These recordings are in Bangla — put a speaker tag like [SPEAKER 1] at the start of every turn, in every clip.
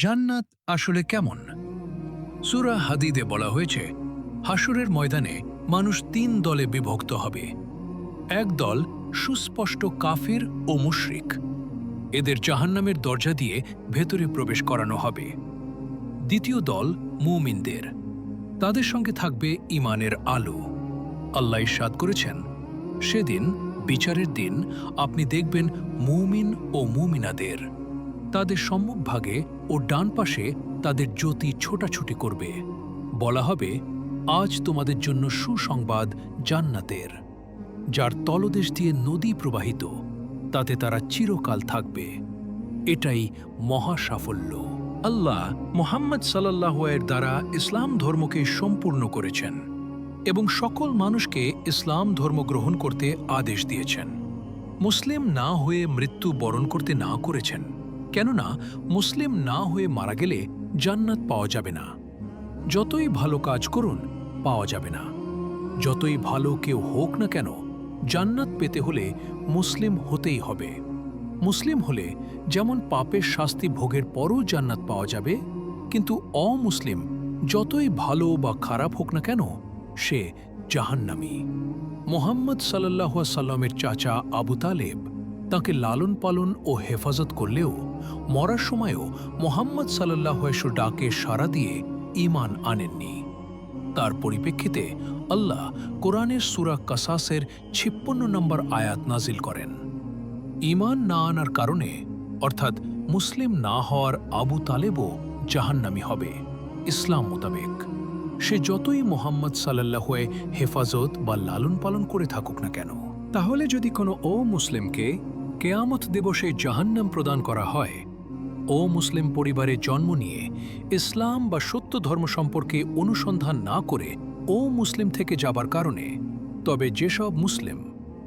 [SPEAKER 1] জান্নাত আসলে কেমন? সুরা হাদিদে বলা হয়েছে হাসুরের ময়দানে মানুষ তিন দলে বিভক্ত হবে। এক দল সুস্পষ্ট কাফির ও মুশরিক। এদের জাহান্নামের দরজা দিয়ে ভেতরে প্রবেশ করানো হবে। দ্বিতীয় দল মুমিনদের। তাদের সঙ্গে থাকবে ইমানের আলো। আল্লাহ ইরশাদ করেছেন, সেদিন, বিচারের দিন, আপনি দেখবেন মুমিন ও মুমিনাদের। তাদের সম্মুখভাগে ও ডান পাশে তাদের জ্যোতি ছোটাছুটি করবে। বলা হবে, আজ তোমাদের জন্য সুসংবাদ জান্নাতের, যার তলদেশ দিয়ে নদী প্রবাহিত, তাতে তারা চিরকাল থাকবে। এটাই মহা সাফল্য আল্লাহ মোহাম্মদ সাল্লাহের দ্বারা ইসলাম ধর্মকে সম্পূর্ণ করেছেন এবং সকল মানুষকে ইসলাম ধর্ম গ্রহণ করতে আদেশ দিয়েছেন। মুসলিম না হয়ে মৃত্যু বরণ করতে না করেছেন। কেননা মুসলিম না হয়ে মারা গেলে জান্নাত পাওয়া যাবে না। যতই ভালো কাজ করুন, পাওয়া যাবে না। যতই ভালো কেউ হোক না কেন, জান্নাত পেতে হলে মুসলিম হতেই হবে। মুসলিম হলে যেমন পাপের শাস্তি ভোগের পরও জান্নাত পাওয়া যাবে, কিন্তু অমুসলিম যতই ভালো বা খারাপ হোক না কেন, সে জাহান্নামি। মোহাম্মদ সাল্লাহ সাল্লামের চাচা আবু তালেব তাকে লালন পালন ও হেফাজত করলেও মরার সময়ও মোহাম্মদ সাল্লাহ ডাকে সাড়া দিয়ে ঈমান আনেননি। তার পরিপ্রেক্ষিতে আল্লাহ কোরআনের সুরা কাসাসের ছিপ্পন্ন নম্বর আয়াত নাজিল করেন। ঈমান না আনার কারণে, অর্থাৎ মুসলিম না হওয়ার আবু তালেবও জাহান্নামী হবে, ইসলাম মোতাবেক। সে যতই মোহাম্মদ সাল্লাহে হেফাজত বা লালন পালন করে থাকুক না কেন, তাহলে যদি কোনো ও মুসলিমকে কেয়ামত দিবসে জাহান্নাম প্রদান করা হয়। ও মুসলিম পরিবারে জন্ম নিয়ে ইসলাম বা সত্য ধর্ম সম্পর্কে অনুসন্ধান না করে ও মুসলিম থেকে যাবার কারণে। তবে যেসব মুসলিম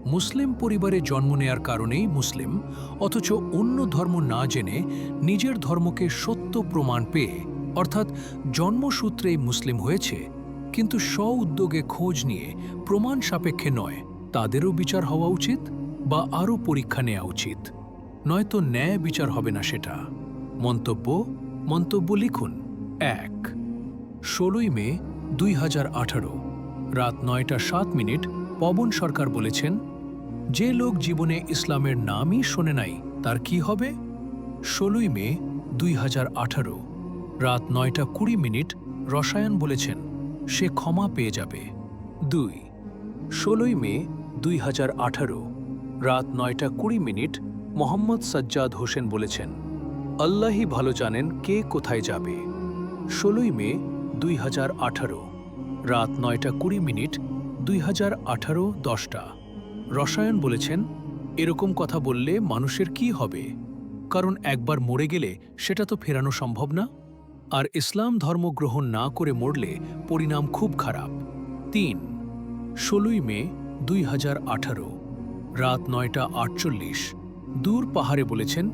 [SPEAKER 1] মুসলিম পরিবারে জন্ম নেয়ার কারণেই মুসলিম, অথচ অন্য ধর্ম না জেনে নিজের ধর্মকে সত্য প্রমাণ পেয়ে, অর্থাৎ জন্মসূত্রেই মুসলিম হয়েছে, কিন্তু স্ব উদ্যোগে খোঁজ নিয়ে প্রমাণ সাপেক্ষে নয়, তাদেরও বিচার হওয়া উচিত? বা আরও পরীক্ষা নেওয়া উচিত। নয়তো ন্যায় বিচার হবে না সেটা। মন্তব্য মন্তব্য লিখুন। এক। ষোলোই মে, দুই হাজার আঠারো। রাত নয়টা সাত মিনিট, পবন সরকার বলেছেন, যে লোক জীবনে ইসলামের নামই শোনে নাই, তার কি হবে? ষোলোই মে, দুই হাজার আঠারো। রাত নয়টা কুড়ি মিনিট, রসায়ন বলেছেন, সে ক্ষমা পেয়ে যাবে। দুই। ষোলোই মে, দুই হাজার আঠারো। রাত নয়টা কুড়ি মিনিট মোহাম্মদ সাজ্জাদ হোসেন বলেছেন আল্লাহি ভালো জানেন কে কোথায় যাবে। ষোলোই মে দুই হাজার আঠারো, রাত নয়টা কুড়ি মিনিট দুই হাজার আঠারো দশটা। রসায়ন বলেছেন, এরকম কথা বললে মানুষের কি হবে? কারণ একবার মরে গেলে সেটা তো ফেরানো সম্ভব না। আর ইসলাম ধর্ম গ্রহণ না করে মরলে পরিণাম খুব খারাপ। তিন, ষোলোই মে দুই হাজার আঠারো রাত নয়টা আটচল্লিশ। দূর পাহাড়ে বলেছেন,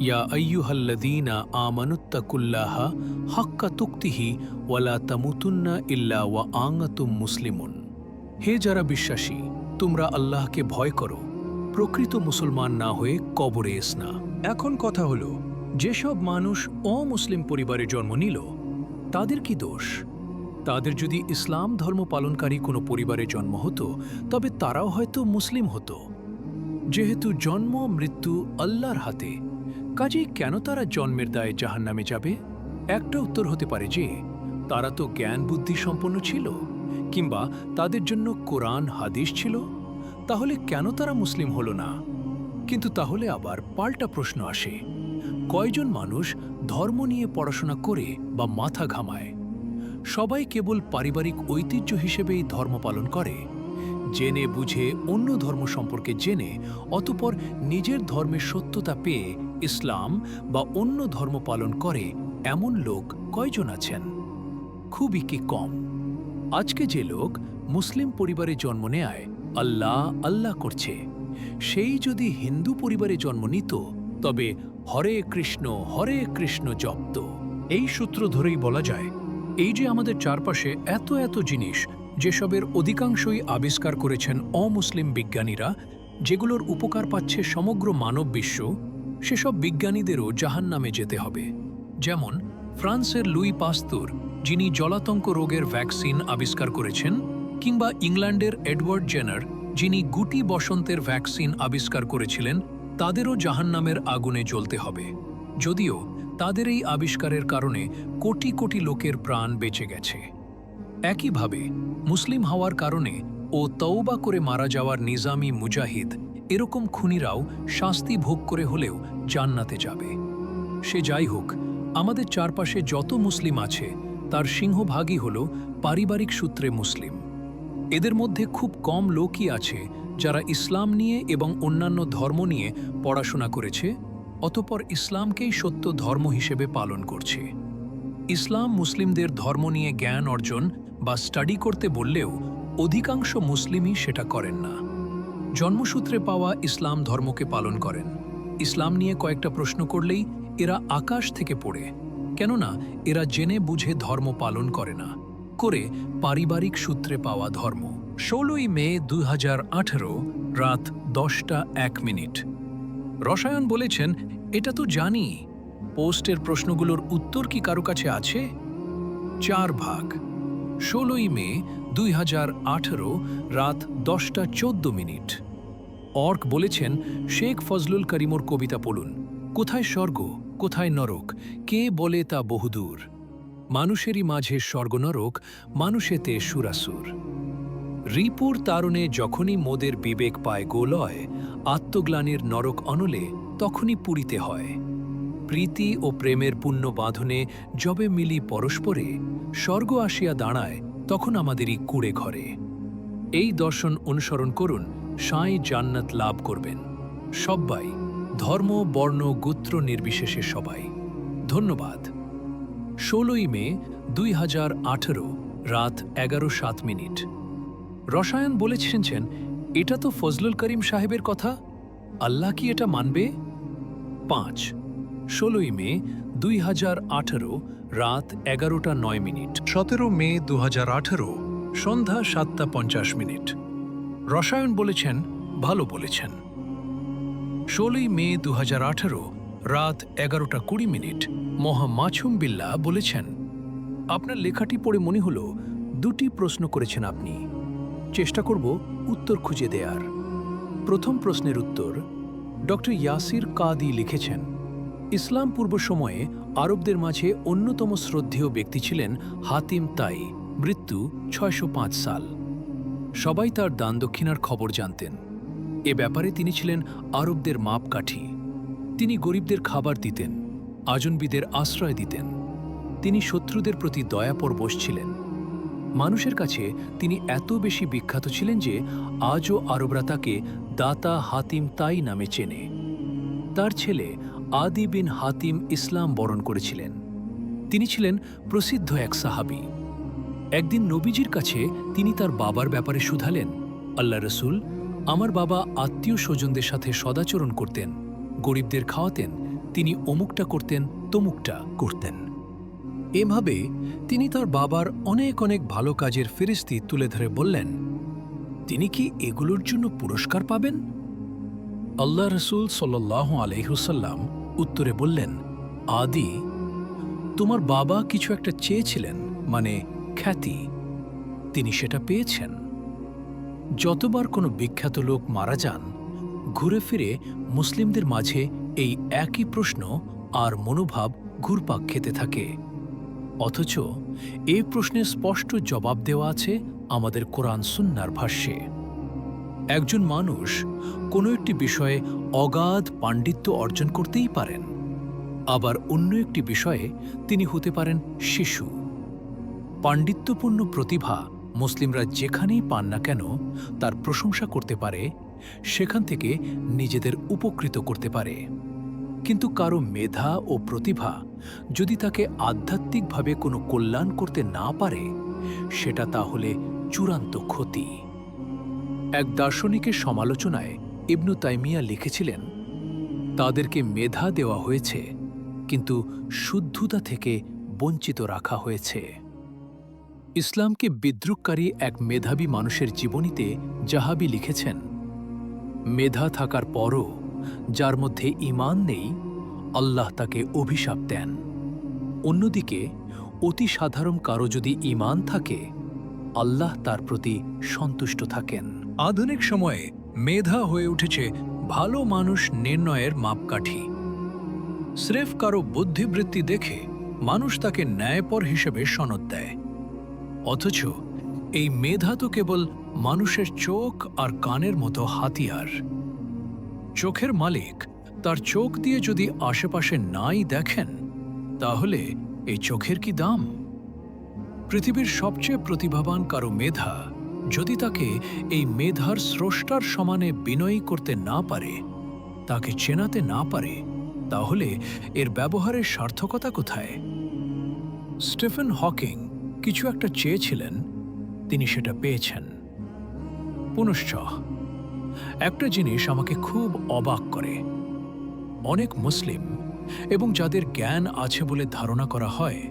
[SPEAKER 1] ইয়া আইয়ুহাল্লাদিনা আমানুত্তাকুল্লাহা হাক্কা তুক্তিহি ওয়ালা তামুতুন্না ইল্লা ওয়া আঙাতুম মুসলিমুন। হে যারা বিশ্বাসী, তোমরা আল্লাহকে ভয় করো, প্রকৃত মুসলমান না হয়ে কবরে এস না এখন কথা হলো, যেসব মানুষ অমুসলিম পরিবারে জন্ম নিল, তাদের কি দোষ? তাদের যদি ইসলাম ধর্ম পালনকারী কোনো পরিবারে জন্ম হতো, তবে তারাও হয়তো মুসলিম হতো। যেহেতু জন্ম, মৃত্যু আল্লাহর হাতে, কাজেই কেন তারা জন্মের দায়ে জাহান্নামে যাবে? একটা উত্তর হতে পারে যে, তারা তো জ্ঞান বুদ্ধি সম্পন্ন ছিল, কিংবা তাদের জন্য কোরআন, হাদিস ছিল, তাহলে কেন তারা মুসলিম হলো না? কিন্তু তাহলে আবার পাল্টা প্রশ্ন আসে, কয়জন মানুষ ধর্ম নিয়ে পড়াশোনা করে বা মাথা ঘামায়? সবাই কেবল পারিবারিক ঐতিহ্য হিসেবেই ধর্ম পালন করে জেনে বুঝে অন্য ধর্ম সম্পর্কে জেনে, অতপর নিজের ধর্মের সত্যতা পেয়ে ইসলাম বা অন্য ধর্ম পালন করে এমন লোক কয়জন আছেন? খুবই কি কম। আজকে যে লোক মুসলিম পরিবারে জন্ম নেয় আল্লাহ আল্লাহ করছে। সেই যদি হিন্দু পরিবারে জন্ম নিত, তবে হরে কৃষ্ণ হরে কৃষ্ণ জপ্ত। এই সূত্র ধরেই বলা যায়, এই যে আমাদের চারপাশে এত এত জিনিস যেসবের অধিকাংশই আবিষ্কার করেছেন অমুসলিম বিজ্ঞানীরা, যেগুলোর উপকার পাচ্ছে সমগ্র মানব বিশ্ব, সেসব বিজ্ঞানীদেরও জাহান্নামে যেতে হবে। যেমন, ফ্রান্সের লুই পাস্তুর, যিনি জলাতঙ্ক রোগের ভ্যাকসিন আবিষ্কার করেছেন, কিংবা ইংল্যান্ডের এডওয়ার্ড জেনার, যিনি গুটি বসন্তের ভ্যাকসিন আবিষ্কার করেছিলেন, তাদেরও জাহান্নামের আগুনে জ্বলতে হবে। যদিও, তাদের এই আবিষ্কারের কারণে কোটি কোটি লোকের প্রাণ বেঁচে গেছে। একইভাবে মুসলিম হওয়ার কারণে ও তওবা করে মারা যাওয়ার নিজামি মুজাহিদ এরকম খুনিরাও শাস্তি ভোগ করে হলেও জান্নাতে যাবে। সে যাই হোক, আমাদের চারপাশে যত মুসলিম আছে, তার সিংহভাগই হল পারিবারিক সূত্রে মুসলিম। এদের মধ্যে খুব কম লোকই আছে যারা ইসলাম নিয়ে এবং অন্যান্য ধর্ম নিয়ে পড়াশোনা করেছে, অতপর ইসলামকেই সত্য ধর্ম হিসেবে পালন করছে। ইসলাম মুসলিমদের ধর্ম নিয়ে জ্ঞান অর্জন বা স্টাডি করতে বললেও অধিকাংশ মুসলিমই সেটা করেন না। জন্মসূত্রে পাওয়া ইসলাম ধর্মকে পালন করেন। ইসলাম নিয়ে কয়েকটা প্রশ্ন করলেই এরা আকাশ থেকে পড়ে। কেননা এরা জেনে বুঝে ধর্ম পালন করে না। করে পারিবারিক সূত্রে পাওয়া ধর্ম। ষোলোই মে দু হাজার আঠারো রাত দশটা এক মিনিট। রসায়ন বলেছেন, এটা তো জানি। পোস্টের প্রশ্নগুলোর উত্তর কি কারও কাছে আছে? চার ভাগ। ষোলোই মে দুই হাজার আঠারো রাত দশটা চোদ্দ মিনিট। অর্ক বলেছেন, শেখ ফজলুল করিমর কবিতা পড়ুন। কোথায় স্বর্গ, কোথায় নরক, কে বলে তা বহুদূর? মানুষেরই মাঝে স্বর্গনরক, মানুষেতে সুরাসুর। রিপুর তারণে যখনই মোদের বিবেক পায় গোলয়, আত্মগ্লানির নরক অনলে তখনই পুরিতে হয়। প্রীতি ও প্রেমের পুণ্য বাঁধনে যবে মিলি পরস্পরে, স্বর্গ আসিয়া দাঁড়ায় তখন আমাদেরই কুড়ে ঘরে। এই দর্শন অনুসরণ করুন, সাঁই জান্নাত লাভ করবেন। সব্বাই, ধর্ম, বর্ণ, গোত্র নির্বিশেষে সবাই। ধন্যবাদ। ষোলোই মে, দুই হাজার আঠেরো, রাত এগারো সাত মিনিট। রসায়ন বলেছেন এটা তো ফজলুল করিম সাহেবের কথা? আল্লাহ কি এটা মানবে? পাঁচ। ষোলোই মে দুই হাজার আঠেরো রাত এগারোটা নয় মিনিট। সতেরো মে দু হাজার আঠেরো সন্ধ্যা সাতটা পঞ্চাশ মিনিট। রসায়ন বলেছেন, ভালো বলেছেন। ষোলোই মে দু হাজার আঠেরো রাত এগারোটা কুড়ি মিনিট, মহা মাছুম বিল্লা বলেছেন, আপনার লেখাটি পড়ে মনে হলো, দুটি প্রশ্ন করেছেন আপনি। চেষ্টা করব উত্তর খুঁজে দেয়ার। প্রথম প্রশ্নের উত্তর ডক্টর ইয়াসির কাদি লিখেছেন। ইসলাম পূর্ব সময়ে আরবদের মাঝে অন্যতম শ্রদ্ধেয় ব্যক্তি ছিলেন হাতিম তাই, মৃত্যু ছয়শো পাঁচ সাল। সবাই তার দান দক্ষিণার খবর জানতেন। এ ব্যাপারে তিনি ছিলেন আরবদের মাপকাঠি। তিনি গরিবদের খাবার দিতেন, আজনবিদের আশ্রয় দিতেন। তিনি শত্রুদের প্রতি দয়াপরবশ ছিলেন। মানুষের কাছে তিনি এত বেশি বিখ্যাত ছিলেন যে আজও আরবরা তাকে দাতা হাতিম তাই নামে চেনে। তার ছেলে আদি বিন হাতিম ইসলাম বরণ করেছিলেন। তিনি ছিলেন প্রসিদ্ধ এক সাহাবি। একদিন নবীজির কাছে তিনি তার বাবার ব্যাপারে শুধালেন। আল্লাহ রসুল, আমার বাবা আত্মীয় স্বজনদের সাথে সদাচরণ করতেন, গরিবদের খাওয়াতেন, তিনি অমুকটা করতেন, তমুকটা করতেন। এভাবে তিনি তার বাবার অনেক অনেক ভালো কাজের ফেরিস্তি তুলে ধরে বললেন, তিনি কি এগুলোর জন্য পুরস্কার পাবেন? আল্লাহ রসুল সাল্লাহ আলহুসাল্লাম উত্তরে বললেন, আদি, তোমার বাবা কিছু একটা চেয়েছিলেন মানে খ্যাতি। তিনি সেটা পেয়েছেন। যতবার কোনো বিখ্যাত লোক মারা যান, ঘুরে ফিরে মুসলিমদের মাঝে এই একই প্রশ্ন আর মনোভাব ঘুরপাক খেতে থাকে। অথচ এই প্রশ্নের স্পষ্ট জবাব দেওয়া আছে আমাদের কোরআন সুন্নার ভাষ্যে। একজন মানুষ কোনো একটি বিষয়ে অগাধ পাণ্ডিত্য অর্জন করতেই পারেন। আবার অন্য একটি বিষয়ে তিনি হতে পারেন শিশু। পাণ্ডিত্যপূর্ণ প্রতিভা মুসলিমরা যেখানেই পান না কেন তার প্রশংসা করতে পারে, সেখান থেকে নিজেদের উপকৃত করতে পারে। কিন্তু কারও মেধা ও প্রতিভা যদি তাকে আধ্যাত্মিকভাবে কোনো কল্যাণ করতে না পারে, সেটা তাহলে চূড়ান্ত ক্ষতি। এক দার্শনিকের সমালোচনায় ইবনু তাইমিয়া লিখেছিলেন, তাদেরকে মেধা দেওয়া হয়েছে, কিন্তু শুদ্ধতা থেকে বঞ্চিত রাখা হয়েছে। ইসলামকে বিদ্রুপকারী এক মেধাবী মানুষের জীবনীতে জাহাবি লিখেছেন, মেধা থাকার পরও যার মধ্যে ইমান নেই, আল্লাহ তাকে অভিশাপ দেন।
[SPEAKER 2] অন্যদিকে, অতি সাধারণ কারও যদি ঈমান থাকে, আল্লাহ তার প্রতি সন্তুষ্ট থাকেন।
[SPEAKER 1] আধুনিক সময়ে মেধা হয়ে উঠেছে ভালো মানুষ নির্ণয়ের মাপকাঠি। স্রেফ কারও বুদ্ধিবৃত্তি দেখে মানুষ তাকে ন্যায়পর হিসেবে সনদ দেয়। অথচ এই মেধা তো কেবল মানুষের চোখ আর কানের মতো হাতিয়ার। চোখের মালিক তার চোখ দিয়ে যদি আশেপাশে নাই দেখেন, তাহলে এই চোখের কি দাম? পৃথিবীর সবচেয়ে প্রতিভাবান কারও মেধা যদি তাকে এই মেধার স্রষ্টার সমানে বিনয়ী করতে না পারে, তাকে চেনাতে না পারে, তাহলে এর ব্যবহারের সার্থকতা কোথায়? স্টিফেন হকিং কিছু একটা চেয়েছিলেন, তিনি সেটা পেয়েছেন। পুনশ্চ একটা জিনিস আমাকে খুব অবাক করে। অনেক মুসলিম এবং যাদের জ্ঞান আছে বলে ধারণা করা হয়,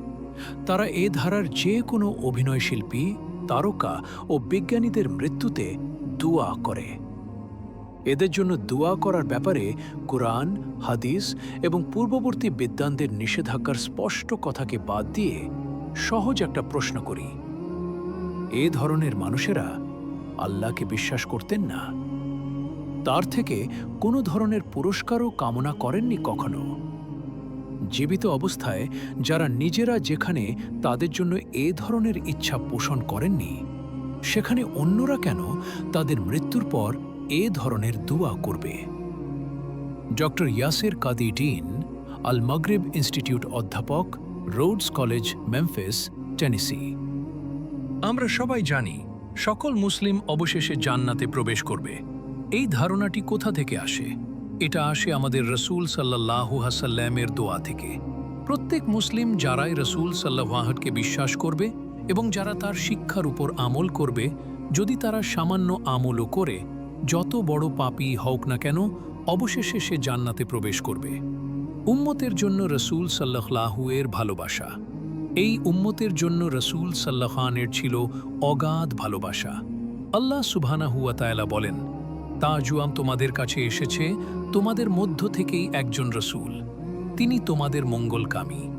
[SPEAKER 1] তারা এ ধারার যে কোনো অভিনয়শিল্পী তারকা ও বিজ্ঞানীদের মৃত্যুতে দুয়া করে। এদের জন্য দুয়া করার ব্যাপারে কোরআন, হাদিস এবং পূর্ববর্তী বিদ্বানদের নিষেধাজ্ঞার স্পষ্ট কথাকে বাদ দিয়ে সহজ একটা প্রশ্ন করি। এ ধরনের মানুষেরা আল্লাহকে বিশ্বাস করতেন না। তার থেকে কোনো ধরনের পুরস্কারও কামনা করেননি কখনো। জীবিত অবস্থায় যারা নিজেরা যেখানে তাদের জন্য এ ধরনের ইচ্ছা পোষণ করেননি, সেখানে অন্যরা কেন তাদের মৃত্যুর পর এ ধরনের দুয়া করবে? Doctor Yasser Qadi dean Al Maghrib institute অধ্যাপক, রোডস কলেজ, মেমফিস, টেনিসি। আমরা সবাই জানি, সকল মুসলিম অবশেষে জান্নাতে প্রবেশ করবে। এই ধারণাটি কোথা থেকে আসে? এটা আসে আমাদের রসুল সাল্লাহু হাসাল্লামের দোয়া থেকে। প্রত্যেক মুসলিম যারাই রসুল সাল্লাহাহকে বিশ্বাস করবে এবং যারা তার শিক্ষার উপর আমল করবে, যদি তারা সামান্য আমলও করে, যত বড় পাপী হোক না কেন, অবশেষে সে জান্নাতে প্রবেশ করবে। উম্মতের জন্য রসুল সাল্লাহু এর ভালোবাসা। এই উম্মতের জন্য রসুল সাল্লাহানের ছিল অগাধ ভালোবাসা। আল্লাহ সুবহানাহুয়া তায়ালা বলেন তাজুয়াম তোমাদের কাছে এসেছে, তোমাদের মধ্য থেকেই একজন রসুল। তিনি তোমাদের মঙ্গলকামী।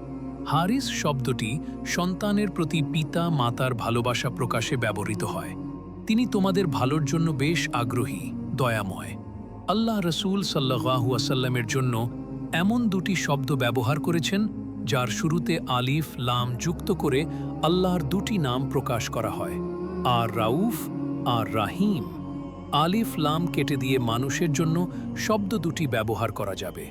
[SPEAKER 1] হারিস শব্দটি সন্তানের প্রতি পিতা মাতার ভালোবাসা প্রকাশে ব্যবহৃত হয়। তিনি তোমাদের ভালোর জন্য বেশ আগ্রহী, দয়াময়। আল্লাহ রসুল সাল্লাহু আসাল্লামের জন্য এমন দুটি শব্দ ব্যবহার করেছেন, যার শুরুতে আলিফ, লাম যুক্ত করে আল্লাহর দুটি নাম প্রকাশ করা হয়। আর রাউফ, আর রাহিম। আলিফ লাম কেটে দিয়ে মানুষের জন্য শব্দ দুটি ব্যবহার করা যাবে।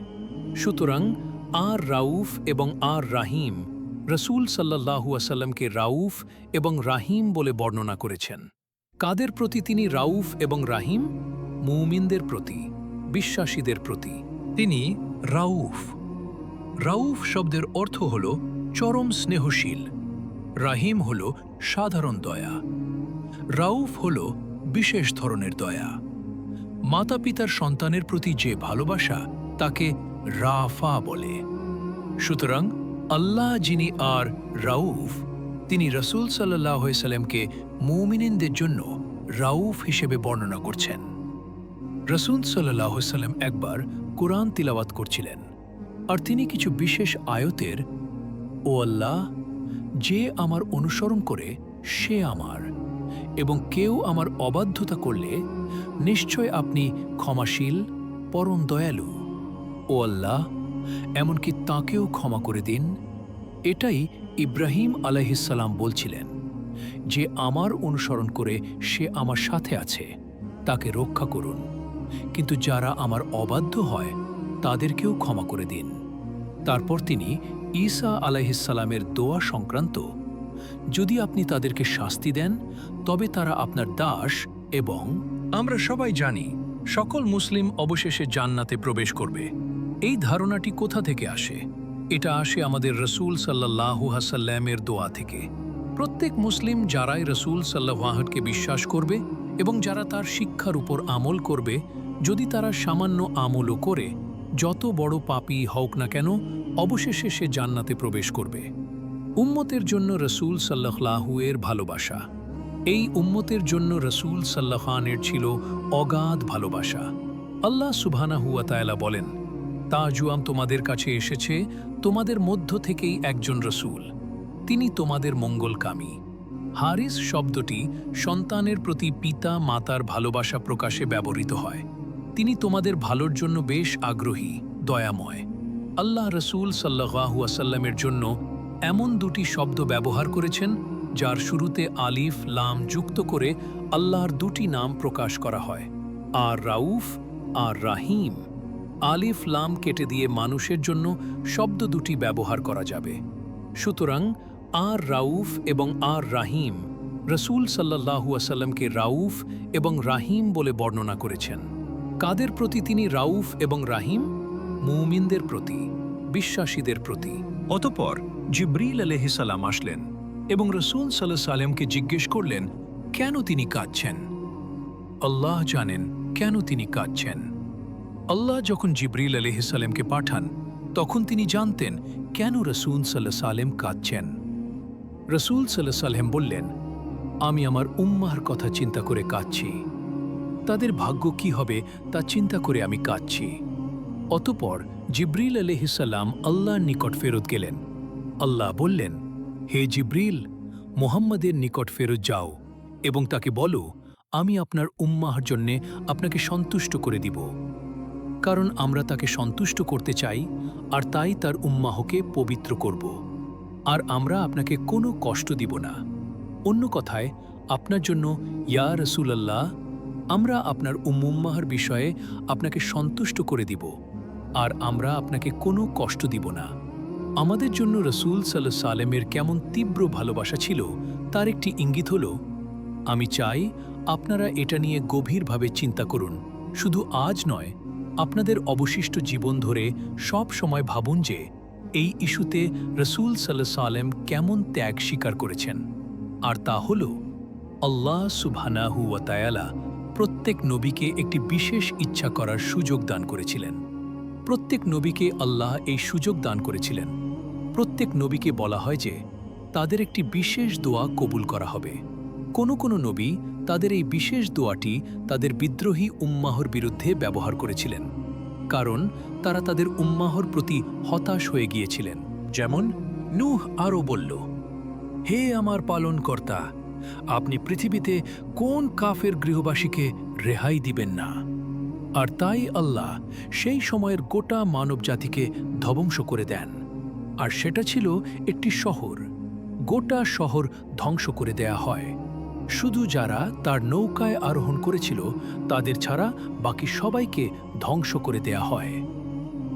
[SPEAKER 1] সুতরাং, আর রাউফ এবং আর রাহিম রসুল সাল্লাহু আসাল্লামকে রাউফ এবং রাহিম বলে বর্ণনা করেছেন। কাদের প্রতি তিনি রাউফ এবং রাহিম? মুমিনদের প্রতি, বিশ্বাসীদের প্রতি। তিনি রাউফ। রাউফ শব্দের অর্থ হল চরম স্নেহশীল। রাহিম হল সাধারণ দয়া। রাউফ হল বিশেষ ধরনের দয়া। মাতা পিতার সন্তানের প্রতি যে ভালোবাসা, তাকে রাফা বলে। সুতরাং আল্লাহ যিনি আর রাউফ, তিনি রসুল সাল্লাহ সাল্লামকে জন্য রাউফ হিসেবে বর্ণনা করছেন। রসুল সাল্লাহ সাল্লাম একবার কোরআন তিলাওয়াত করছিলেন। আর তিনি কিছু বিশেষ আয়তের, ও আল্লাহ, যে আমার অনুসরণ করে, সে আমার। এবং কেউ আমার অবাধ্যতা করলে নিশ্চয় আপনি ক্ষমাশীল, পরম দয়ালু। ও আল্লাহ, এমনকি তাকেও ক্ষমা করে দিন। এটাই ইব্রাহিম আলাইহিসাল্লাম বলছিলেন যে, আমার অনুসরণ করে সে আমার সাথে আছে, তাকে রক্ষা করুন। কিন্তু যারা আমার অবাধ্য হয়, তাদেরকেও ক্ষমা করে দিন। তারপর তিনি ঈসা আলাইহিসাল্লামের দোয়া সংক্রান্ত যদি আপনি তাদেরকে শাস্তি দেন, তবে তারা আপনার দাস এবং আমরা সবাই জানি, সকল মুসলিম অবশেষে জান্নাতে প্রবেশ করবে। এই ধারণাটি কোথা থেকে আসে? এটা আসে আমাদের রসুল সাল্লাহু হাসাল্লামের দোয়া থেকে। প্রত্যেক মুসলিম যারাই রসুল সাল্লাহাহকে বিশ্বাস করবে এবং যারা তার শিক্ষার উপর আমল করবে, যদি তারা সামান্য আমলও করে, যত বড় পাপী হোক না কেন, অবশেষে সে জান্নাতে প্রবেশ করবে। উম্মতের জন্য রসুল সাল্লাহু এর ভালোবাসা। এই উম্মতের জন্য রসুল সাল্লাহানের ছিল অগাধ ভালোবাসা। আল্লাহ সুবহানাহুয়া তায়ালা বলেন, তাজুয়াম তোমাদের কাছে এসেছে, তোমাদের মধ্য থেকেই একজন রসুল। তিনি তোমাদের মঙ্গলকামী। হারিস শব্দটি সন্তানের প্রতি পিতা মাতার ভালোবাসা প্রকাশে ব্যবহৃত হয়। তিনি তোমাদের ভালোর জন্য বেশ আগ্রহী, দয়াময়। আল্লাহ রসুল সাল্লাহু আসাল্লামের জন্য এমন দুটি শব্দ ব্যবহার করেছেন, যার শুরুতে আলিফ, লাম যুক্ত করে আল্লাহর দুটি নাম প্রকাশ করা হয়, আর রাউফ, আর রাহিম। আলিফ, লাম কেটে দিয়ে মানুষের জন্য শব্দ দুটি ব্যবহার করা যাবে। সুতরাং, আর রাউফ এবং আর রাহিম, রসুল সাল্লাহু আসাল্লামকে রাউফ এবং রাহিম বলে বর্ণনা করেছেন। কাদের প্রতি তিনি রাউফ এবং রাহিম? মুমিনদের প্রতি, বিশ্বাসীদের প্রতি। অতপর জিব্রিল আলহিসাল্লাম আসলেন এবং রসুল সাল্লাহ সাল্লামকে জিজ্ঞেস করলেন, কেন তিনি কাঁদছেন? আল্লাহ জানেন, কেন তিনি কাঁদছেন? আল্লাহ যখন জিব্রিল আলহিসাল্লামকে পাঠান, তখন তিনি জানতেন, কেন রসুল সাল্লাহ সালেম কাঁদছেন? রসুল সাল্লাহ সাল্লাম বললেন, আমি আমার উম্মার কথা চিন্তা করে কাঁদছি। তাদের ভাগ্য কি হবে তা চিন্তা করে আমি কাঁদছি। অতপর জিব্রিল আলহিসাল্লাম আল্লাহর নিকট ফেরত গেলেন। আল্লাহ বললেন, হে জিব্রিল, মোহাম্মদের নিকট ফেরত যাও এবং তাকে বলো, আমি আপনার উম্মাহর জন্যে আপনাকে সন্তুষ্ট করে দিব। কারণ আমরা তাকে সন্তুষ্ট করতে চাই আর তাই তার উম্মাহকে পবিত্র করব। আর আমরা আপনাকে কোনো কষ্ট দিব না। অন্য কথায়, আপনার জন্য, ইয়া রসুলাল্লাহ, আমরা আপনার উম্মুম্মাহর বিষয়ে আপনাকে সন্তুষ্ট করে দিব। আর আমরা আপনাকে কোনো কষ্ট দিব না। আমাদের জন্য রসুল সাল্লাহ সালেমের কেমন তীব্র ভালোবাসা ছিল, তার একটি ইঙ্গিত হল, আমি চাই আপনারা এটা নিয়ে গভীরভাবে চিন্তা করুন। শুধু আজ নয়, আপনাদের অবশিষ্ট জীবন ধরে সব সময় ভাবুন যে, এই ইস্যুতে রসুল সাল্লাহ সালেম কেমন ত্যাগ স্বীকার করেছেন। আর তা হল, আল্লাহ সুবহানাহু প্রত্যেক নবীকে একটি বিশেষ ইচ্ছা করার সুযোগ দান করেছিলেন। প্রত্যেক নবীকে আল্লাহ এই সুযোগ দান করেছিলেন। প্রত্যেক নবীকে বলা হয় যে, তাদের একটি বিশেষ দোয়া কবুল করা হবে। কোনো কোনো নবী তাদের এই বিশেষ দোয়াটি তাদের বিদ্রোহী উম্মাহর বিরুদ্ধে ব্যবহার করেছিলেন। কারণ তারা তাদের উম্মাহর প্রতি হতাশ হয়ে গিয়েছিলেন। যেমন, নুহ আরও বলল, হে আমার পালনকর্তা, আপনি পৃথিবীতে কোন কাফের গৃহবাসীকে রেহাই দিবেন না? আর তাই আল্লাহ সেই সময়ের গোটা মানবজাতিকে ধ্বংস করে দেন। আর সেটা ছিল একটি শহর। গোটা শহর ধ্বংস করে দেয়া হয়। শুধু যারা তার নৌকায় আরোহণ করেছিল, তাদের ছাড়া বাকি সবাইকে ধ্বংস করে দেয়া হয়।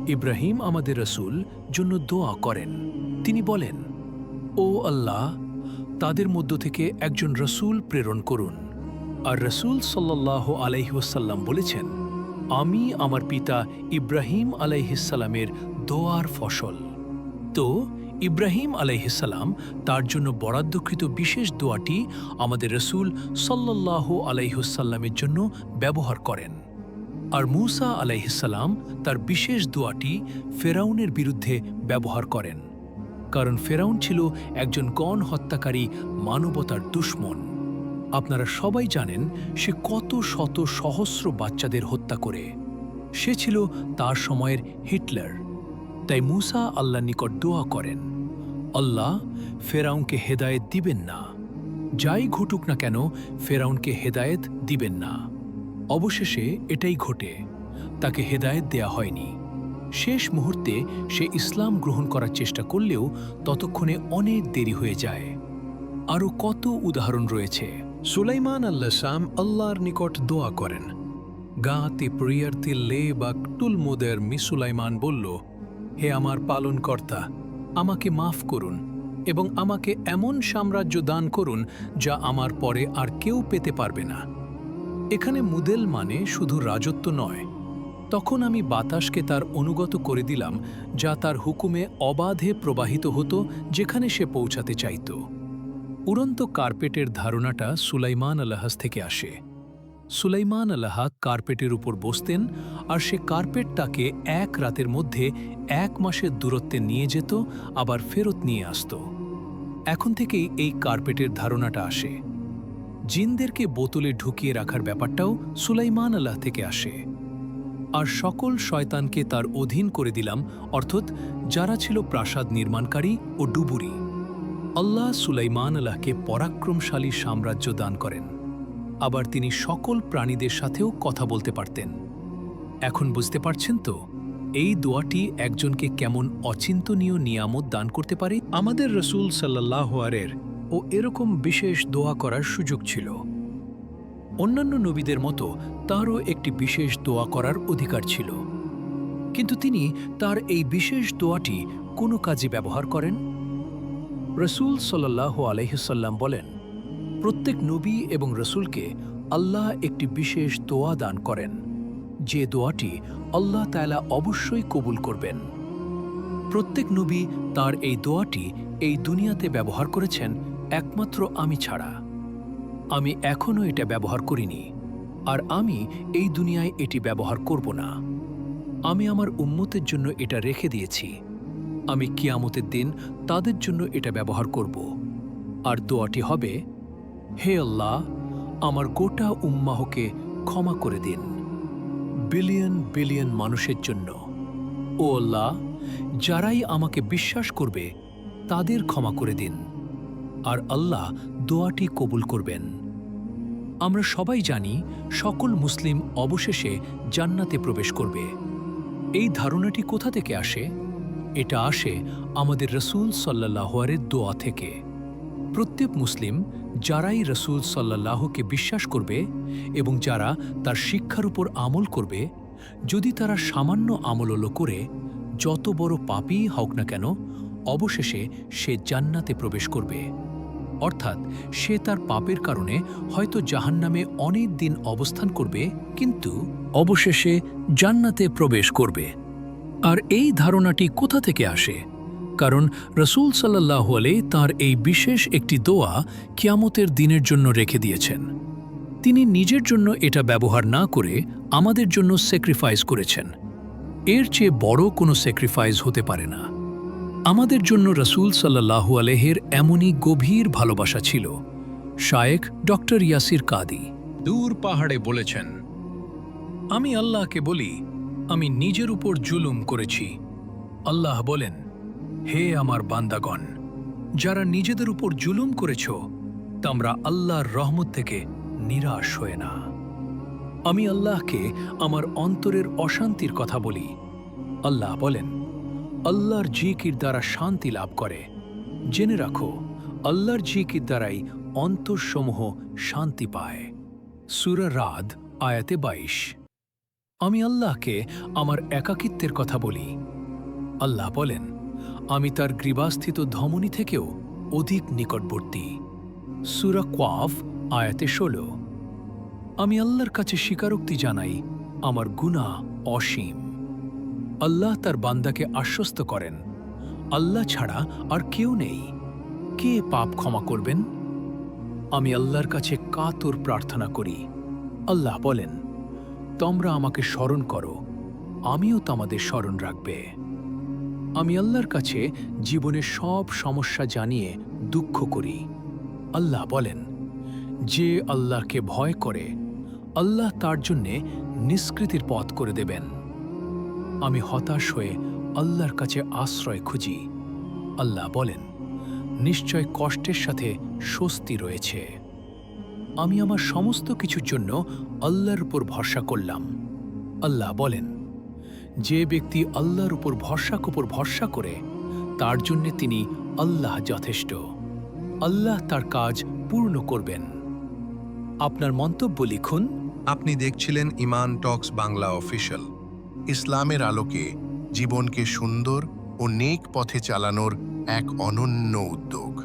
[SPEAKER 1] ইব্রাহিম আমাদের রসুল জন্য দোয়া করেন। তিনি বলেন, ও আল্লাহ, তাদের মধ্য থেকে একজন রসুল প্রেরণ করুন। আর রসুল সাল্লাহ আলাইহাসাল্লাম বলেছেন আমি আমার পিতা ইব্রাহিম আলাইহিসাল্লামের দোয়ার ফসল। তো ইব্রাহিম আলাইহিসাল্লাম তার জন্য বরাদ্দকৃত বিশেষ দোয়াটি আমাদের রসুল সাল্লাহ আলাইহুসাল্লামের জন্য ব্যবহার করেন। আর মূসা আলাইহিসাল্লাম তার বিশেষ দোয়াটি ফেরাউনের বিরুদ্ধে ব্যবহার করেন। কারণ ফেরাউন ছিল একজন গণ হত্যাকারী মানবতার দুশ্মন। আপনারা সবাই জানেন সে কত শত সহস্র বাচ্চাদের হত্যা করে। সে ছিল তার সময়ের হিটলার। তাই মূসা আল্লাহ নিকট দোয়া করেন, আল্লাহ ফেরাউনকে হেদায়েত দিবেন না। যাই ঘটুক না কেন, ফেরাউনকে হেদায়েত দিবেন না। অবশেষে এটাই ঘটে। তাকে হেদায়েত দেয়া হয়নি। শেষ মুহূর্তে সে ইসলাম গ্রহণ করার চেষ্টা করলেও ততক্ষণে অনেক দেরি হয়ে যায়। আরও কত উদাহরণ রয়েছে? সুলাইমান আল্লাহ সাম আল্লাহর নিকট দোয়া করেন। গাতে প্রিয়ার্থী লে বা টুলমুদের মিসুলাইমান বলল, হে আমার পালনকর্তা, আমাকে মাফ করুন এবং আমাকে এমন সাম্রাজ্য দান করুন যা আমার পরে আর কেউ পেতে পারবে না। এখানে মুদেল মানে শুধু রাজত্ব নয়। তখন আমি বাতাসকে তার অনুগত করে দিলাম যা তার হুকুমে অবাধে প্রবাহিত হতো যেখানে সে পৌঁছাতে চাইত। উড়ন্ত কার্পেটের ধারণাটা সুলাইমান আল্লাহাস থেকে আসে। সুলাইমান আল্লাহা কার্পেটের উপর বসতেন আর সে কার্পেট তাকে এক রাতের মধ্যে এক মাসের দূরত্বে নিয়ে যেত, আবার ফেরত নিয়ে আসত। এখন থেকেই এই কার্পেটের ধারণাটা আসে। জিনদেরকে বোতলে ঢুকিয়ে রাখার ব্যাপারটাও সুলাইমান আল্লাহ থেকে আসে। আর সকল শয়তানকে তার অধীন করে দিলাম, অর্থাৎ যারা ছিল প্রাসাদ নির্মাণকারী ও ডুবুরি। আল্লাহ সুলাইমান আল্লাহকে পরাক্রমশালী সাম্রাজ্য দান করেন। আবার তিনি সকল প্রাণীদের সাথেও কথা বলতে পারতেন। এখন বুঝতে পারছেন তো, এই দোয়াটি একজনকে কেমন অচিন্তনীয় নিয়ামত দান করতে পারে? আমাদের রসুল সাল্লাহ আরের ও এরকম বিশেষ দোয়া করার সুযোগ ছিল। অন্যান্য নবীদের মতো তারও একটি বিশেষ দোয়া করার অধিকার ছিল। কিন্তু তিনি তার এই বিশেষ দোয়াটি কোনো কাজে ব্যবহার করেন? রসুল সাল্লাহ আলহিসাল্লাম বলেন, প্রত্যেক নবী এবং রসুলকে আল্লাহ একটি বিশেষ দোয়া দান করেন। যে দোয়াটি আল্লাহ তাআলা অবশ্যই কবুল করবেন। প্রত্যেক নবী তার এই দোয়াটি এই দুনিয়াতে ব্যবহার করেছেন একমাত্র আমি ছাড়া। আমি এখনও এটা ব্যবহার করিনি, আর আমি এই দুনিয়ায় এটি ব্যবহার করব না। আমি আমার উম্মতের জন্য এটা রেখে দিয়েছি। আমি কিয়ামতের দিন তাদের জন্য এটা ব্যবহার করব। আর দোয়াটি হবে, হে আল্লাহ, আমার গোটা উম্মাহকে ক্ষমা করে দিন। বিলিয়ন বিলিয়ন মানুষের জন্য। ও আল্লাহ, যারাই আমাকে বিশ্বাস করবে, তাদের ক্ষমা করে দিন। আর আল্লাহ দোয়াটি কবুল করবেন। আমরা সবাই জানি, সকল মুসলিম অবশেষে জান্নাতে প্রবেশ করবে। এই ধারণাটি কোথা থেকে আসে? এটা আসে আমাদের রসুল সাল্লাহরের দোয়া থেকে। প্রত্যেক মুসলিম যারাই রসুল সাল্লাহকে বিশ্বাস করবে এবং যারা তার শিক্ষার উপর আমল করবে, যদি তারা সামান্য আমললো করে, যত বড় পাপই হোক না কেন, অবশেষে সে জান্নাতে প্রবেশ করবে। অর্থাৎ সে তার পাপের কারণে হয়তো জাহান্নামে অনেক দিন অবস্থান করবে, কিন্তু অবশেষে জান্নাতে প্রবেশ করবে। আর এই ধারণাটি কোথা থেকে আসে? কারণ রসুল সাল্লাহ আলে তাঁর এই বিশেষ একটি দোয়া কিয়ামতের দিনের জন্য রেখে দিয়েছেন। তিনি নিজের জন্য এটা ব্যবহার না করে আমাদের জন্য স্যাক্রিফাইস করেছেন। এর চেয়ে বড় কোনো স্যাক্রিফাইস হতে পারে না। আমাদের জন্য রসুল সাল্লাহু আলেহের এমনই গভীর ভালোবাসা ছিল। শায়েক ডক্টর ইয়াসির কাদি। দূর পাহাড়ে বলেছেন, আমি আল্লাহকে বলি আমি নিজের উপর জুলুম করেছি। আল্লাহ বলেন, হে আমার বান্দাগণ, যারা নিজেদের উপর জুলুম করেছ, তোমরা আল্লাহর রহমত থেকে নিরাশ হয়ে না। আমি আল্লাহকে আমার অন্তরের অশান্তির কথা বলি। আল্লাহ বলেন, আল্লাহর জিকির দ্বারা শান্তি লাভ করে। জেনে রাখো, আল্লাহর জিকির দ্বারাই অন্তরসমূহ শান্তি পায়। সুরা রাদ, আয়াতে বাইশ। আমি আল্লাহকে আমার একাকিত্বের কথা বলি। আল্লাহ বলেন, আমি তার গ্রীবাস্থিত ধমনী থেকেও অধিক নিকটবর্তী। সুরা কোয়াফ, আয়াতে ষোলো। আমি আল্লাহর কাছে স্বীকারোক্তি জানাই, আমার গুণা অসীম। আল্লাহ তার বান্দাকে আশ্বস্ত করেন, আল্লাহ ছাড়া আর কেউ নেই। কে পাপ ক্ষমা করবেন? আমি আল্লাহর কাছে কাতর প্রার্থনা করি। আল্লাহ বলেন তোমরা আমাকে স্মরণ করো, আমিও তোমাদের স্মরণ রাখবে। আমি আল্লাহর কাছে জীবনের সব সমস্যা জানিয়ে দুঃখ করি। আল্লাহ বলেন, যে আল্লাহকে ভয় করে, আল্লাহ তার জন্যে নিষ্কৃতির পথ করে দেবেন। আমি হতাশ হয়ে আল্লাহর কাছে আশ্রয় খুঁজি। আল্লাহ বলেন, নিশ্চয় কষ্টের সাথে স্বস্তি রয়েছে। আমি আমার সমস্ত কিছুর জন্য আল্লাহর উপর ভরসা করলাম। আল্লাহ বলেন, যে ব্যক্তি আল্লাহর উপর ভরসার উপর ভরসা করে, তার জন্য তিনি আল্লাহ যথেষ্ট। আল্লাহ তার কাজ পূর্ণ করবেন। আপনার মন্তব্য লিখুন।
[SPEAKER 3] আপনি দেখছিলেন ইমান টক্স বাংলা অফিসিয়াল ইসলামের আলোকে জীবনকে সুন্দর ও নেক পথে চালানোর এক অনন্য উদ্যোগ।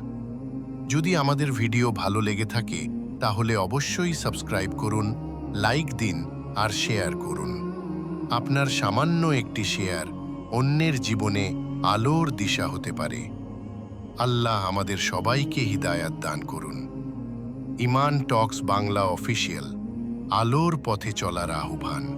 [SPEAKER 3] যদি আমাদের ভিডিও ভালো লেগে থাকে তাহলে অবশ্যই সাবস্ক্রাইব করুন, লাইক দিন আর শেয়ার করুন। আপনার সামান্য একটি শেয়ার অন্যের জীবনে আলোর দিশা হতে পারে। আল্লাহ আমাদের সবাইকে হিদায়াত দান করুন। ইমান টক্স বাংলা অফিসিয়াল, আলোর পথে চলার আহ্বান।